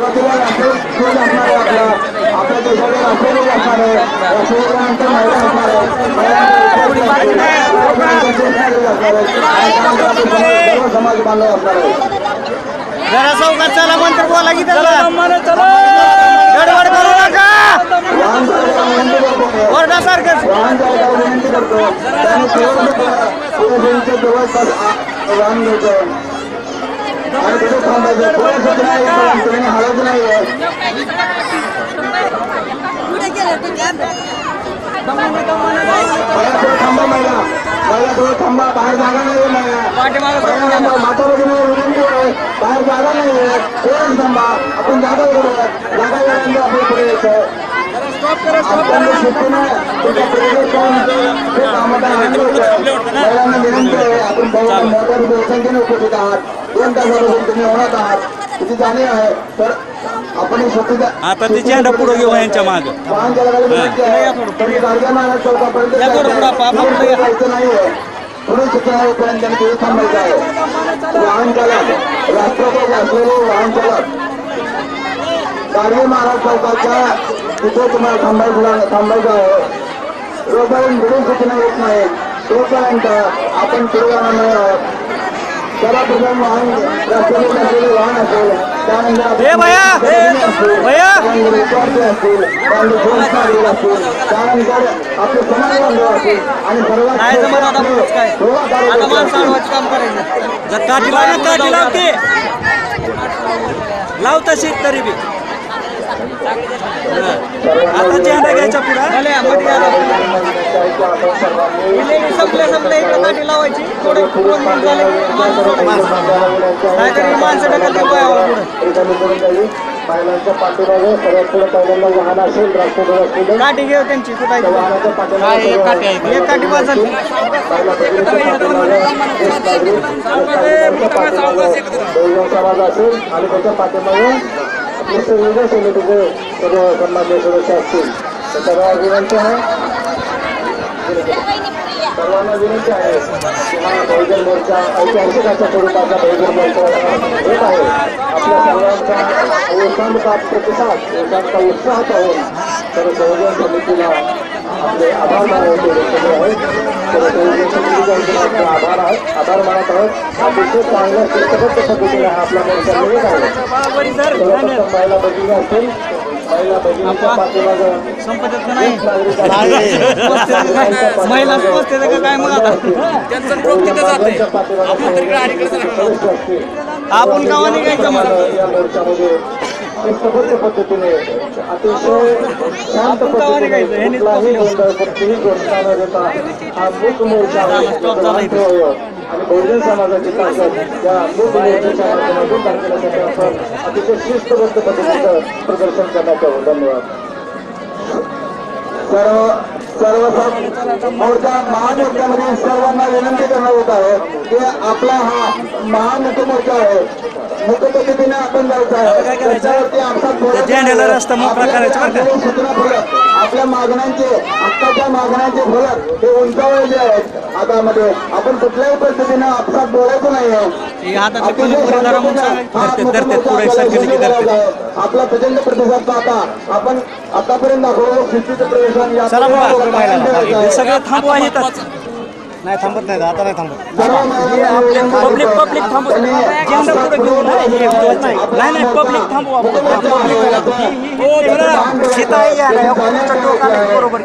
सुरुवातीला राष्ट्रीय ध्वज असणार आहे आपला. आपल्या देशाचा राष्ट्रीय ध्वज असणार आहे. राष्ट्रपतीनंतर महिला असणार आहे. सर्व समाज बांधव असणार आहे जरा चौकात चला मंत्र बोला की त्याला गडबड करू नका करतो ओरडासारखं वाहन चालकाला विनंती करतो त्याने जवळपास वाहन घ्यायचं थांबा महिला मला थोडं थांबा बाहेर जागा नाही आहे महिला माता भगिनीवर विनंती आहे बाहेर जागा नाही आहे थोडं थांबा आपण जागा करूया जागा वेळांना आपल्या पुढे यायचं आपल्याला शिकवणं त्याच्या पुढे जाऊन हे कामाला आणलं होतं. महिलांना विनंती आहे आपण बहु- लोकसंख्येने उपस्थित आहात. दोन तासापासून तुम्ही होणार आहात. किती जाणीव आहे तर आपण ही आता ते झेंडा पुढे घेऊ यांच्या मागे. तुम्ही पुढे. सूचना होईपर्यंत त्यांनी तिथे थांबायचं आहे. वाहन चालक राष्ट्रपती असलेले वाहन चालक. गाडगे महाराज चौकाच्या तिथे तुम्हाला थांबायचं थांबायचं आहे. जोपर्यंत पुढे सूचना येत नाही तोपर्यंत आपण पुढे जाणार नाही आहोत. सर्वप्रथम वाहन रस्त्यावर असलेले वाहन असेल त्यानंतर आपले समाज बांधव आणि लावते. लाव तशी तरी बी. आता झेंडा घ्यायचा पुढं. संपल्या संपल्या इकडे काठी लावायची. थोडं दोन मिनिट झाले. नाहीतरी माणसं ढकलते पुढं. काठी घेऊ त्यांची एक वाजल आणि त्याच्या पाठीमागे आपले संयोजन समितीचे सर्व सन्मान्य सदस्य असतील. तर सर्वांना विनंती आहे सर्वांना विनंती आहे की बहुजन मोर्चा ऐतिहासिक अशा स्वरूपाचा बहुजन मोर्चा होत आहे आपल्या सर्वांचा ओसांचा प्रतिसाद ओसांचा उत्साह पाहून तर बहुजन समितीला आभार मानायचे व्यक्ती आहेत तर बहुजन समितीचा इथे आपले आभार आहेत आभार मानत आहोत अतिशय चांगल्या शिस्तबद्ध पद्धतीने हा आपला मोर्चा मिळत आहे सर्वप्रथम महिला पाठीमागं नाही पोचते काय मग आता आपण गावा निघायचं मग या मोर्चामध्ये शिस्तबद्ध पद्धतीने अतिशय शांत पद्धतीने कुठलाही गोंधळ कोणतीही घोषणा न देता हा मूक मोर्चा लहान ठेवावं आणि बहुजन समाजाची ताकद या मूक मोर्चाच्या माध्यमातून दाखवण्यासाठी आपण अतिशय शिस्तबद्ध पद्धतीचं प्रदर्शन करण्यात यावं. धन्यवाद. सर्व सर्व मोर्चा महामोर्चामध्ये सर्वांना विनंती करण्यात येत आहे की आपला हा महामुख मोर्चा आहे. मुख पद्धतीने आपण जायचं आहे. त्याच्यावरती का? सूचना आपल्या मागण्यांचे आत्ताच्या मागण्यांचे फलक हे उंचावलेले आहेत. हातामध्ये आपण कुठल्याही पद्धतीने आपसात बोलायचं नाही आपला प्रचंड प्रतिसाद पाहता आपण आतापर्यंत दाखवलं शिस्तीचं प्रवेशन सगळं थांबवा येतात. नाही थांबत नाही आता नाही थांबत. पब्लिक पब्लिक थांबू. झेंडा पुढे घेऊन नाही हे नाही नाही नाही पब्लिक थांबू आपण. पब्लिक टोकाला बरोबर